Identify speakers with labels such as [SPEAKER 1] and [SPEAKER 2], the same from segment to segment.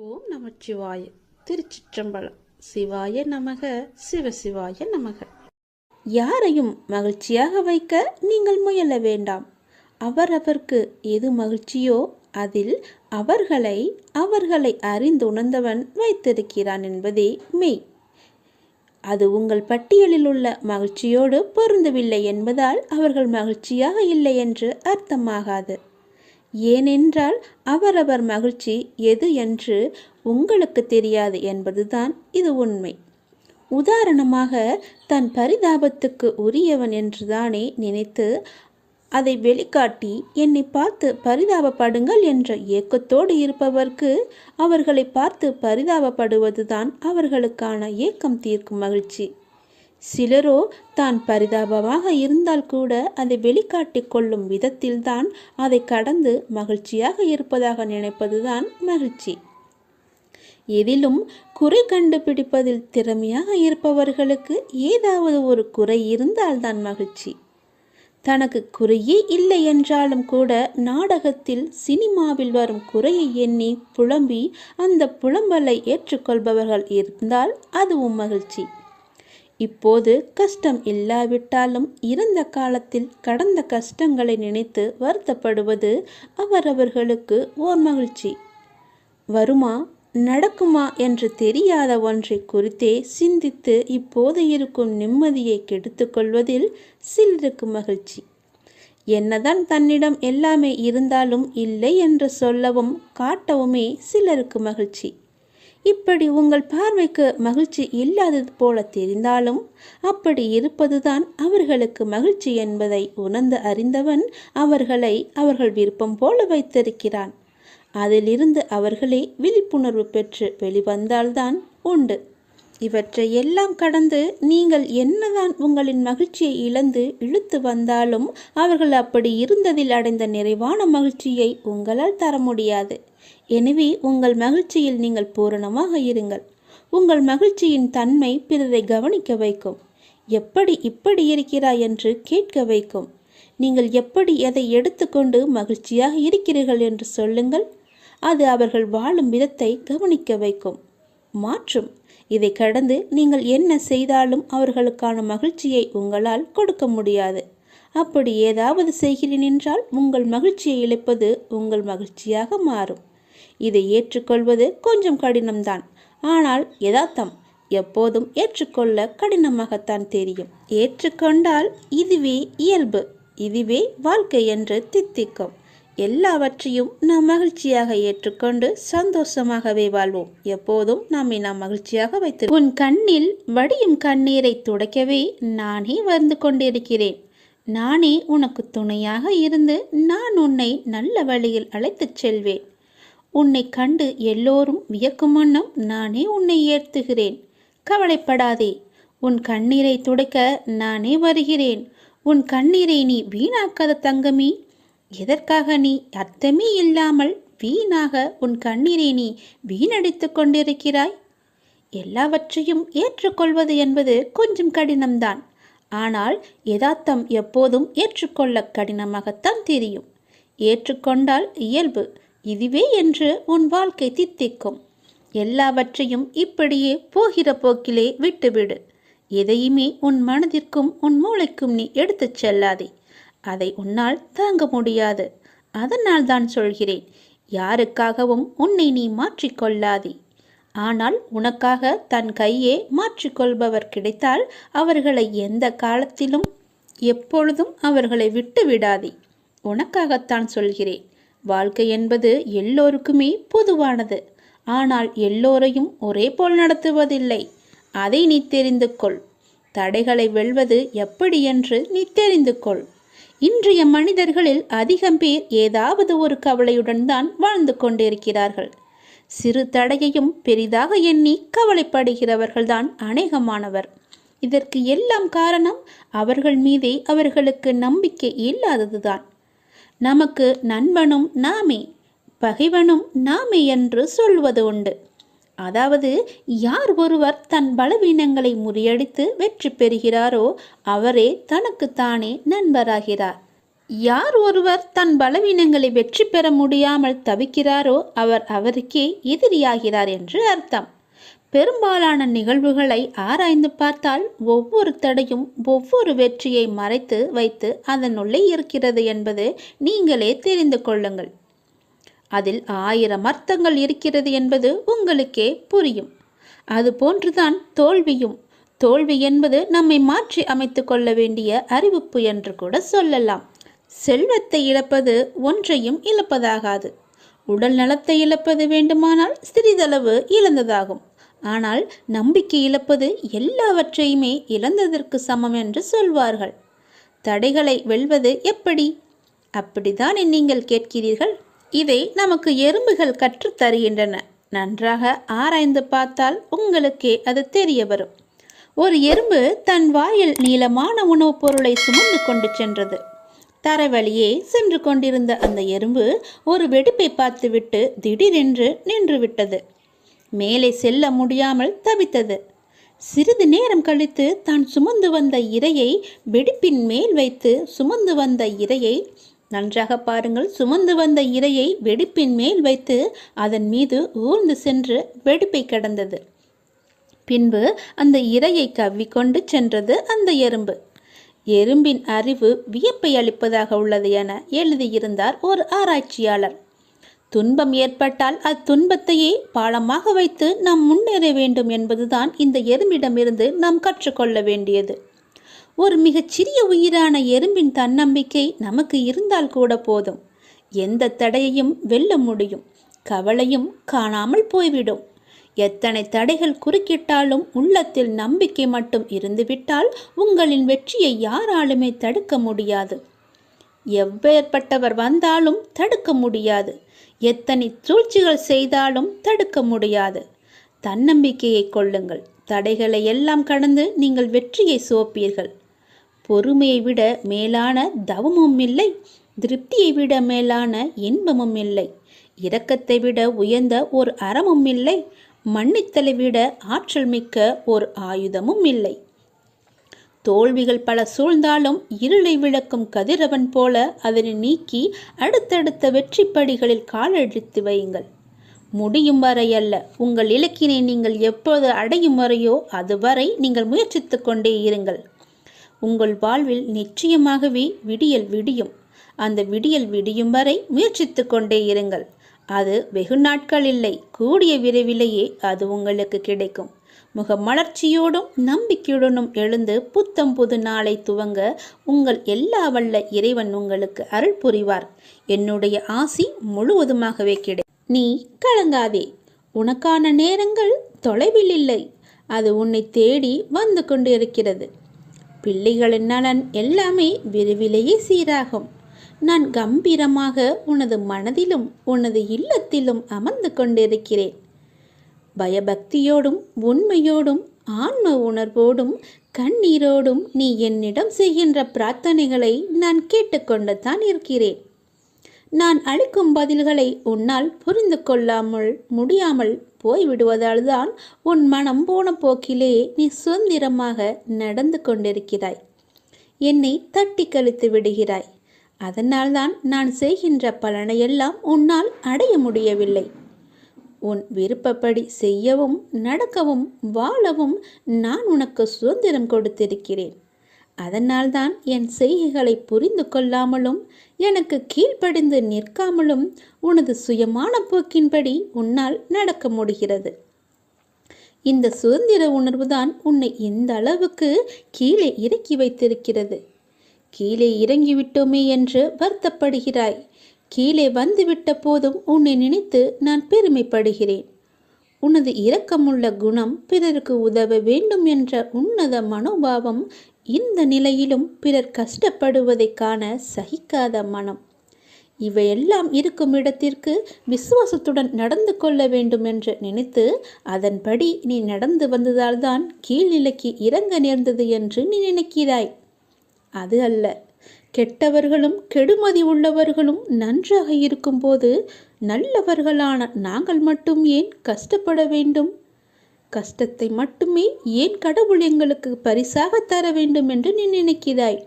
[SPEAKER 1] ஓம் நமச்சிவாய திருச்சிற்றம்பலம். சிவாய நமக. சிவசிவாய நமக. யாரையும் மகிழ்ச்சியாக வைக்க நீங்கள் முயல வேண்டாம். அவரவர்க்கு எது மகிழ்ச்சியோ அதில் அவர்களை அவர்களை அறிந்துணர்ந்தவன் வைத்திருக்கிறான் என்பதே மெய். அது உங்கள் பட்டியலில் உள்ள மகிழ்ச்சியோடு பொருந்தவில்லை என்பதால் அவர்கள் மகிழ்ச்சியாக இல்லை என்று அர்த்தமாகாது. ஏனென்றால் அவரவர் மகிழ்ச்சி எது என்று உங்களுக்கு தெரியாது என்பதுதான் இது உண்மை. உதாரணமாக தன் பரிதாபத்துக்கு உரியவன் என்றுதானே நினைத்து அதை வெளிக்காட்டி என்னை பார்த்து பரிதாபப்படுங்கள் என்ற ஏக்கத்தோடு இருப்பவர்க்கு அவர்களை பார்த்து பரிதாபப்படுவதுதான் அவர்களுக்கான ஏக்கம் தீர்க்கும் மகிழ்ச்சி. சிலரோ தான் பரிதாபமாக இருந்தால் கூட அதை வெளிக்காட்டிக் கொள்ளும் விதத்தில்தான் அதை கடந்து மகிழ்ச்சியாக இருப்பதாக நினைப்பதுதான் மகிழ்ச்சி. எதிலும் குறை கண்டுபிடிப்பதில் திறமையாக இருப்பவர்களுக்கு ஏதாவது ஒரு குறை இருந்தால்தான் மகிழ்ச்சி. தனக்கு குறையே இல்லை என்றாலும் கூட நாடகத்தில் சினிமாவில் வரும் குறையை எண்ணி புலம்பி அந்த புலம்பலை ஏற்றுக்கொள்பவர்கள் இருந்தால் அதுவும் மகிழ்ச்சி. இப்போது கஷ்டம் இல்லாவிட்டாலும் இறந்த காலத்தில் கடந்த கஷ்டங்களை நினைத்து வருத்தப்படுவது அவரவர்களுக்கு ஓர் மகிழ்ச்சி. வருமா? நடக்குமா என்று தெரியாத ஒன்றை குறித்தே சிந்தித்து இப்போது இருக்கும் நிம்மதியை கெடுத்துக்கொள்வதில் சிலருக்கு மகிழ்ச்சி. என்னதான் தன்னிடம் எல்லாமே இருந்தாலும் இல்லை என்று சொல்லவும் காட்டவுமே சிலருக்கு மகிழ்ச்சி. இப்படி உங்கள் பார்வைக்கு மகிழ்ச்சி இல்லாதது போல தெரிந்தாலும் அப்படி இருப்பதுதான் அவர்களுக்கு மகிழ்ச்சி என்பதை உணர்ந்து அறிந்தவன் அவர்களை அவர்கள் விருப்பம் போல வைத்திருக்கிறான். அதிலிருந்து அவர்களே விழிப்புணர்வு பெற்று வெளிவந்தால்தான் உண்டு. இவற்றை எல்லாம் கடந்து நீங்கள் என்னதான் உங்களின் மகிழ்ச்சியை இழந்து இழுத்து வந்தாலும் அவர்கள் அப்படி இருந்ததில் அடைந்த நிறைவான மகிழ்ச்சியை உங்களால் தர முடியாது. எனவே உங்கள் மகிழ்ச்சியில் நீங்கள் பூரணமாக இருங்கள். உங்கள் மகிழ்ச்சியின் தன்மை பிறரை கவனிக்க வைக்கும். எப்படி இப்படி இருக்கிறாய் என்று கேட்க வைக்கும். நீங்கள் எப்படி எதை எடுத்துக்கொண்டு மகிழ்ச்சியாக இருக்கிறீர்கள் என்று சொல்லுங்கள். அது அவர்கள் வாழும் விதத்தை கவனிக்க வைக்கும். மாற்றும். இதை கடந்து நீங்கள் என்ன செய்தாலும் அவர்களுக்கான மகிழ்ச்சியை உங்களால் கொடுக்க முடியாது. அப்படி ஏதாவது செய்கிறேன் என்றால் உங்கள் மகிழ்ச்சியை இழப்பது உங்கள் மகிழ்ச்சியாக மாறும். இதை ஏற்றுக்கொள்வது கொஞ்சம் கடினம்தான். ஆனால் யதார்த்தம் எப்போதும் ஏற்றுக்கொள்ள கடினமாகத்தான் தெரியும். ஏற்றுக்கொண்டால் இதுவே இயல்பு இதுவே வாழ்க்கை என்று தித்திக்கும். எல்லாவற்றையும் நாம் மகிழ்ச்சியாக ஏற்றுக்கொண்டு சந்தோஷமாகவே வாழ்வோம். எப்போதும் நம்மை நாம் மகிழ்ச்சியாக வைத்து உன் கண்ணில் வடியும் கண்ணீரை துடைக்கவே நானே வந்து கொண்டிருக்கிறேன். நானே உனக்கு துணையாக இருந்து நான் உன்னை நல்ல வழியில் அழைத்துச் செல்வேன். உன்னை கண்டு எல்லோரும் வியக்கும் வண்ணம் நானே உன்னை ஏற்றுகிறேன். கவலைப்படாதே. உன் கண்ணீரை துடைக்க நானே வருகிறேன். உன் கண்ணீரை நீ வீணாக்காத தங்கமி. எதற்காக நீ அர்த்தமே இல்லாமல் வீணாக உன் கண்ணீரை நீ வீணடித்து கொண்டிருக்கிறாய்? எல்லாவற்றையும் ஏற்றுக்கொள்வது என்பது கொஞ்சம் கடினம்தான். ஆனால் யதார்த்தம் எப்போதும் ஏற்றுக்கொள்ள கடினமாகத்தான் தெரியும். ஏற்றுக்கொண்டால் இயல்பு இதுவே என்று உன் வாழ்க்கை தித்திக்கும். எல்லாவற்றையும் இப்படியே போகிற போக்கிலே விட்டுவிடு. எதையுமே உன் மனதிற்கும் உன் மூளைக்கும் நீ எடுத்துச் செல்லாதே. அதை உன்னால் தாங்க முடியாது. அதனால் தான் சொல்கிறேன் யாருக்காகவும் உன்னை நீ மாற்றிக்கொள்ளாதே. ஆனால் உனக்காக தன் கையே மாற்றிக்கொள்பவர் கிடைத்தால் அவர்களை எந்த காலத்திலும் எப்பொழுதும் அவர்களை விட்டு விடாதே. உனக்காகத்தான் சொல்கிறேன் வாழ்க்கை என்பது எல்லோருக்குமே பொதுவானது. ஆனால் எல்லோரையும் ஒரே போல் நடத்துவதில்லை. அதை நீ தெரிந்து கொள். தடைகளை வெல்வது எப்படி என்று நீ தெரிந்து கொள். இன்றைய மனிதர்களில் அதிகம் பேர் ஏதாவது ஒரு கவலையுடன் தான் வாழ்ந்து கொண்டிருக்கிறார்கள். சிறு தடையையும் பெரிதாக எண்ணி கவலைப்படுகிறவர்கள்தான் அநேகமானவர். இதற்கு எல்லாம் காரணம் அவர்கள் மீதே அவர்களுக்கு நம்பிக்கை இல்லாததுதான். நமக்கு நண்பனும் நாமே பகைவனும் நாமே என்று சொல்வது உண்டு. அதாவது யார் ஒருவர் தன் பலவீனங்களை முறியடித்து வெற்றி பெறுகிறாரோ அவரே தனக்குத்தானே நண்பராகிறார். யார் ஒருவர் தன் பலவீனங்களை வெற்றி பெற முடியாமல் தவிக்கிறாரோ அவர் அவருக்கே எதிரியாகிறார் என்று அர்த்தம். பெரும்பாலான நிகழ்வுகளை ஆராய்ந்து பார்த்தால் ஒவ்வொரு தடையும் ஒவ்வொரு வெற்றியை மறைத்து வைத்து அதனுள்ளே இருக்கிறது என்பது நீங்களே தெரிந்து கொள்ளுங்கள். அதில் ஆயிரம் அர்த்தங்கள் இருக்கிறது என்பது உங்களுக்கே புரியும். அதுபோன்றுதான் தோல்வியும். தோல்வி என்பது நம்மை மாற்றி அமைத்து கொள்ள வேண்டிய அறிவிப்பு என்று கூட சொல்லலாம். செல்வத்தை இழப்பது ஒன்றையும் இழப்பதாகாது. உடல் நலத்தை இழப்பது வேண்டுமானால் சிறிதளவு இழந்ததாகும். ஆனால் நம்பிக்கை இழப்பது எல்லாவற்றையுமே இழந்ததற்கு சமம் என்று சொல்வார்கள். தடைகளை வெல்வது எப்படி? அப்படித்தானே நீங்கள் கேட்கிறீர்கள். இதை நமக்கு எறும்புகள் கற்றுத்தருகின்றன நன்றாக ஆராய்ந்து பார்த்தால் உங்களுக்கே அது தெரிய வரும். ஒரு எறும்பு தன் வாயில் நீளமான உணவுப் பொருளை சுமந்து கொண்டு சென்றது. தரைவழியே சென்று கொண்டிருந்த அந்த எறும்பு ஒரு வெடிப்பை பார்த்துவிட்டு திடீரென்று நின்று விட்டது. மேலே செல்ல முடியாமல் தவித்தது. சிறிது நேரம் கழித்து தான் சுமந்து வந்த இரையை வெடிப்பின் மேல் வைத்து சுமந்து வந்த இரையை நன்றாக பாருங்கள். சுமந்து வந்த இரையை வெடிப்பின் மேல் வைத்து அதன் மீது ஊர்ந்து சென்று வெடிப்பை கடந்தது. பின்பு அந்த இரையை கவ்விக்கொண்டு சென்றது அந்த எறும்பு. எறும்பின் அறிவு வியப்பை அளிப்பதாக உள்ளது என எழுதியிருந்தார் ஒரு ஆராய்ச்சியாளர். துன்பம் ஏற்பட்டால் அத்துன்பத்தையே பாலமாக வைத்து நாம் முன்னேற வேண்டும் என்பதுதான் இந்த எறும்பிடமிருந்து நாம் கற்றுக்கொள்ள வேண்டியது. ஒரு மிகச்சிறிய உயிரான எறும்பின் தன்னம்பிக்கை நமக்கு இருந்தால் கூட போதும். எந்த தடையையும் வெல்ல முடியும். கவலையும் காணாமல் போய்விடும். எத்தனை தடைகள் குறுக்கிட்டாலும் உள்ளத்தில் நம்பிக்கை மட்டும் இருந்துவிட்டால் உங்களின் வெற்றியை யாராலுமே தடுக்க முடியாது. எவ்வேற்பட்டவர் வந்தாலும் தடுக்க முடியாது. எத்தனை சூழ்ச்சிகள் செய்தாலும் தடுக்க முடியாது. தன்னம்பிக்கையை கொள்ளுங்கள். தடைகளை எல்லாம் கடந்து நீங்கள் வெற்றியை சோப்பீர்கள். பொறுமையை விட மேலான தவமும் இல்லை திருப்தியை விட மேலான இன்பமும் இல்லை. இரக்கத்தை விட உயர்ந்த ஒரு அறமும் இல்லை மன்னித்தலை விட ஆற்றல் மிக்க ஒரு ஆயுதமும் இல்லை. தோல்விகள் பல சூழ்ந்தாலும் இருளை விளக்கும் கதிரவன் போல அதனை நீக்கி அடுத்தடுத்த வெற்றி படிகளில் வையுங்கள். முடியும் வரை அல்ல உங்கள் இலக்கினை நீங்கள் எப்போது அடையும் வரையோ அதுவரை நீங்கள் முயற்சித்து கொண்டே இருங்கள். உங்கள் வாழ்வில் நிச்சயமாகவே விடியல் விடியும். அந்த விடியல் விடியும் வரை முயற்சித்து கொண்டே இருங்கள். அது வெகு நாட்கள் இல்லை கூடிய விரைவிலேயே அது உங்களுக்கு கிடைக்கும். முகமலர்ச்சியோடும் நம்பிக்கையுடனும் எழுந்து புத்தம் புது நாளை துவங்க உங்கள் எல்லா வல்ல இறைவன் உங்களுக்கு அருள் புரிவார். என்னுடைய ஆசி முழுவதுமாகவே கிடை நீ கலங்காதே. உனக்கான நேரங்கள் தொலைவில் இல்லை. அது உன்னை தேடி வந்து கொண்டிருக்கிறது. பிள்ளைகளின் நலன் எல்லாமே விரைவிலேயே சீராகும். நான் கம்பீரமாக உனது மனதிலும் உனது இல்லத்திலும் அமர்ந்து கொண்டிருக்கிறேன். பயபக்தியோடும் உண்மையோடும் ஆன்ம உணர்வோடும் கண்ணீரோடும் நீ என்னிடம் செய்கின்ற பிரார்த்தனைகளை நான் கேட்டுக்கொண்டு தான் இருக்கிறேன். நான் அளிக்கும் பதில்களை உன்னால் புரிந்து கொள்ளாமல் முடியாமல் போய் விடுவதால்தான் உன் மனம் போன போக்கிலே நீ சுதந்திரமாக நடந்து கொண்டிருக்கிறாய். என்னை தட்டி கழித்து விடுகிறாய். அதனால்தான் நான் செய்கின்ற பலனையெல்லாம் உன்னால் அடைய முடியவில்லை. உன் விருப்பப்படி செய்யவும் நடக்கவும் வாழவும் நான் உனக்கு சுதந்திரம் கொடுத்திருக்கிறேன். அதனால்தான் என் செய்கைகளை புரிந்து கொள்ளாமலும் எனக்கு கீழ்ப்படிந்து நிற்காமலும் உனது சுயமான போக்கின்படி உன்னால் நடக்க முடிகிறது. இந்த சுதந்திர உணர்வுதான் உன்னை இந்த அளவுக்கு கீழே இறக்கி வைத்திருக்கிறது. கீழே இறங்கிவிட்டோமே என்று வருத்தப்படுகிறாய். கீழே வந்துவிட்ட போதும் உன்னை நினைத்து நான் பெருமைப்படுகிறேன். உனது இரக்கமுள்ள குணம் பிறருக்கு உதவ வேண்டும் என்ற உன்னத மனோபாவம் இந்த நிலையிலும் பிறர் கஷ்டப்படுவதை காண சகிக்காத மனம். இவையெல்லாம் இருக்கும் இடத்திற்கு விசுவாசத்துடன் நடந்து கொள்ள வேண்டும் என்று நினைத்து அதன்படி நீ நடந்து வந்ததால்தான் கீழ்நிலைக்கு இறங்க நேர்ந்தது என்று நீ நினைக்கிறாய். அது அல்ல. கெட்டவர்களும் கெடுமதி உள்ளவர்களும் நன்றாக இருக்கும்போது நல்லவர்களான நாங்கள் மட்டும் ஏன் கஷ்டப்பட வேண்டும்? கஷ்டத்தை மட்டுமே ஏன் கடவுள் எங்களுக்கு பரிசாக தர வேண்டும் என்று நீ நினைக்கிறாய்?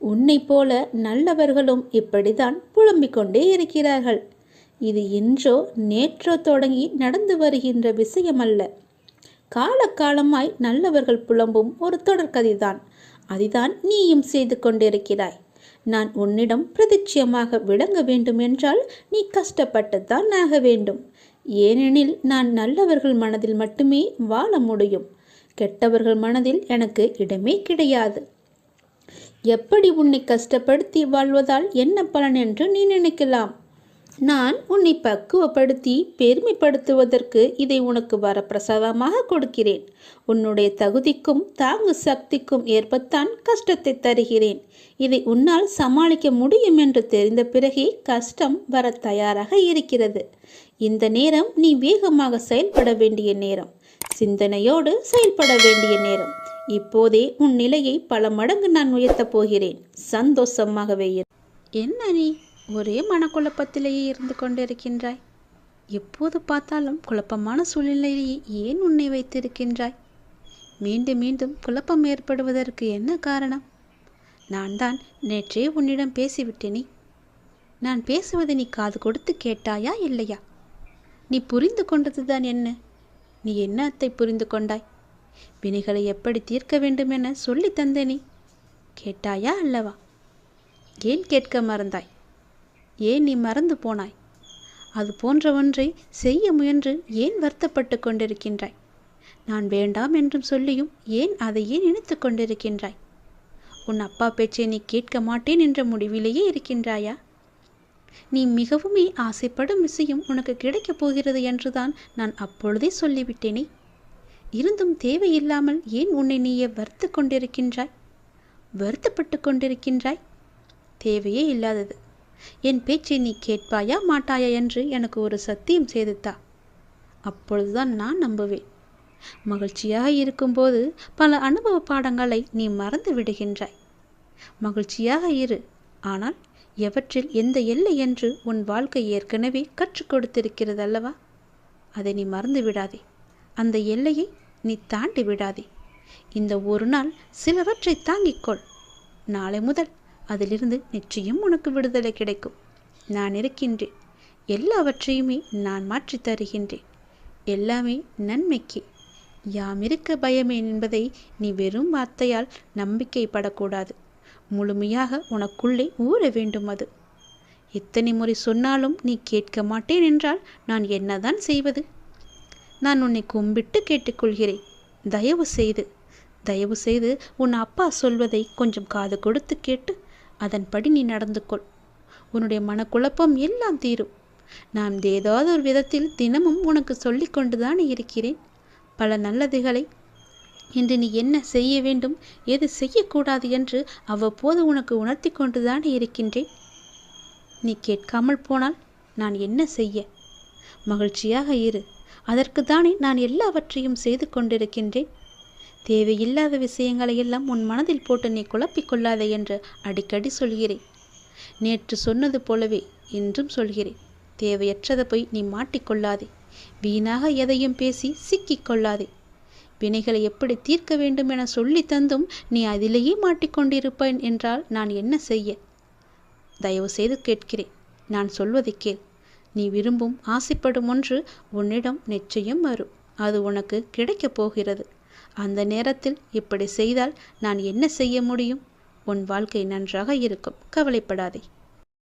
[SPEAKER 1] உன்னைப் போல நல்லவர்களும் இப்படிதான் புலம்பிக் கொண்டே இருக்கிறார்கள். இது இன்றோ நேற்றோ தொடங்கி நடந்து வருகின்ற விஷயமல்ல. காலகாலமாய் நல்லவர்கள் புலம்பும் ஒரு தொடர்கதைதான் அதுதான் நீயும் செய்து கொண்டிருக்கிறாய். நான் உன்னிடம் பிரதிட்சியமாக விளங்க வேண்டும் என்றால் நீ கஷ்டப்பட்டுத்தான் ஆக வேண்டும். ஏனெனில் நான் நல்லவர்கள் மனதில் மட்டுமே வாழ முடியும். கெட்டவர்கள் மனதில் எனக்கு இடமே கிடையாது. எப்படி உன்னை கஷ்டப்படுத்தி வாழ்வதால் என்ன பலன் என்று நீ நினைக்கலாம்? நான் உன்னை பக்குவப்படுத்தி பெருமைப்படுத்துவதற்கு இதை உனக்கு வரப்பிரசாதமாக கொடுக்கிறேன். உன்னுடைய தகுதிக்கும் தாங்கு சக்திக்கும் ஏற்பத்தான் கஷ்டத்தை தருகிறேன். இதை உன்னால் சமாளிக்க முடியும் என்று தெரிந்த பிறகே கஷ்டம் வர தயாராக இருக்கிறது. இந்த நேரம் நீ வேகமாக செயல்பட வேண்டிய நேரம். சிந்தனையோடு செயல்பட வேண்டிய நேரம். இப்போதே உன் நிலையை பல மடங்கு நான் உயர்த்தப் போகிறேன். சந்தோஷமாகவே என்ன நீ? ஒரே மனக்குழப்பத்திலேயே இருந்து கொண்டிருக்கின்றாய். எப்போது பார்த்தாலும் குழப்பமான சூழ்நிலையிலேயே ஏன் உன்னை வைத்திருக்கின்றாய்? மீண்டும் மீண்டும் குழப்பம் ஏற்படுவதற்கு என்ன காரணம்? நான் தான் நேற்றே உன்னிடம் பேசிவிட்டேனே. நான் பேசுவதை நீ காது கொடுத்து கேட்டாயா இல்லையா? நீ புரிந்து கொண்டதுதான் என்ன? நீ என்னத்தை புரிந்து கொண்டாய்? வினைகளை எப்படி தீர்க்க வேண்டும் என சொல்லி தந்தேனே. கேட்டாயா அல்லவா? ஏன் கேட்க மறந்தாய்? ஏன் நீ மறந்து போனாய்? அது போன்ற ஒன்றை செய்ய முயன்று ஏன் வருத்தப்பட்டு கொண்டிருக்கின்றாய்? நான் வேண்டாம் என்றும் சொல்லியும் ஏன் அதையே நினைத்து கொண்டிருக்கின்றாய்? உன் அப்பா பேச்சை நீ கேட்க மாட்டேன் என்ற முடிவிலேயே இருக்கின்றாயா? நீ மிகவுமே ஆசைப்படும் விஷயம் உனக்கு கிடைக்கப் போகிறது என்றுதான் நான் அப்பொழுதே சொல்லிவிட்டேனே. இருந்தும் தேவையில்லாமல் ஏன் உன்னை நீயே வருத்து கொண்டிருக்கின்றாய்? வருத்தப்பட்டு கொண்டிருக்கின்றாய்? தேவையே இல்லாதது. என் பேச்சை நீ கேட்பாயா மாட்டாயா என்று எனக்கு ஒரு சத்தியம் செய்துத்தா. அப்பொழுதுதான் நான் நம்புவேன். மகிழ்ச்சியாக இருக்கும்போது பல அனுபவ பாடங்களை நீ மறந்து விடுகின்றாய். மகிழ்ச்சியாக இரு. ஆனால் எவற்றில் எந்த எல்லை என்று உன் வாழ்க்கை ஏற்கனவே கற்றுக் கொடுத்திருக்கிறது அல்லவா அதை நீ மறந்து விடாதே. அந்த எல்லையை நீ தாண்டி விடாதே. இந்த ஒரு நாள் சிலவற்றை தாங்கிக்கொள் நாளை முதல் அதிலிருந்து நிச்சயம் உனக்கு விடுதலை கிடைக்கும். நான் இருக்கின்றேன். எல்லாவற்றையுமே நான் மாற்றித் தருகின்றேன். எல்லாமே நன்மைக்கு. யாம் இருக்க பயமே என்பதை நீ வெறும் வார்த்தையால் நம்பிக்கைப்படக்கூடாது. முழுமையாக உனக்குள்ளே ஊற வேண்டும் அது. எத்தனை முறை சொன்னாலும் நீ கேட்க மாட்டேன் என்றால் நான் என்னதான் செய்வது? நான் உன்னை கும்பிட்டு கேட்டுக்கொள்கிறேன். தயவு செய்து தயவு செய்து உன் அப்பா சொல்வதை கொஞ்சம் காது கொடுத்து கேட்டு அதன்படி நீ நடந்து கொள் உன்னுடைய மனக்குழப்பம் எல்லாம் தீரும். நான் ஏதாவது ஒரு விதத்தில் தினமும் உனக்கு சொல்லிக்கொண்டுதான் இருக்கிறேன். பல நல்லதுகளை. இன்று நீ என்ன செய்ய வேண்டும்? எது செய்யக்கூடாது என்று அவ்வப்போது உனக்கு உணர்த்தி கொண்டுதான் இருக்கின்றேன். நீ கேட்காமல் போனால் நான் என்ன செய்ய? மகிழ்ச்சியாக இரு. அதற்கு தானே நான் எல்லாவற்றையும் செய்து கொண்டிருக்கின்றேன். தேவையில்லாத விஷயங்களை எல்லாம் உன் மனதில் போட்டு நீ குழப்பிக் கொள்ளாதே என்று அடிக்கடி சொல்கிறேன். நேற்று சொன்னது போலவே என்றும் சொல்கிறேன். தேவையற்றதை போய் நீ மாட்டிக்கொள்ளாதே. வீணாக எதையும் பேசி சிக்கிக்கொள்ளாதே. வினைகளை எப்படி தீர்க்க வேண்டும் என சொல்லி தந்தும் நீ அதிலேயே மாட்டிக்கொண்டிருப்பேன் என்றால் நான் என்ன செய்ய? தயவு செய்து கேட்கிறேன். நான் சொல்வதை கேள். நீ விரும்பும் ஆசைப்படும் ஒன்று உன்னிடம் நிச்சயம் வரும். அது உனக்கு கிடைக்கப் போகிறது. அந்த நேரத்தில் இப்படி செய்தால் நான் என்ன செய்ய முடியும்? உன் வாழ்க்கை நன்றாக இருக்கும். கவலைப்படாதே.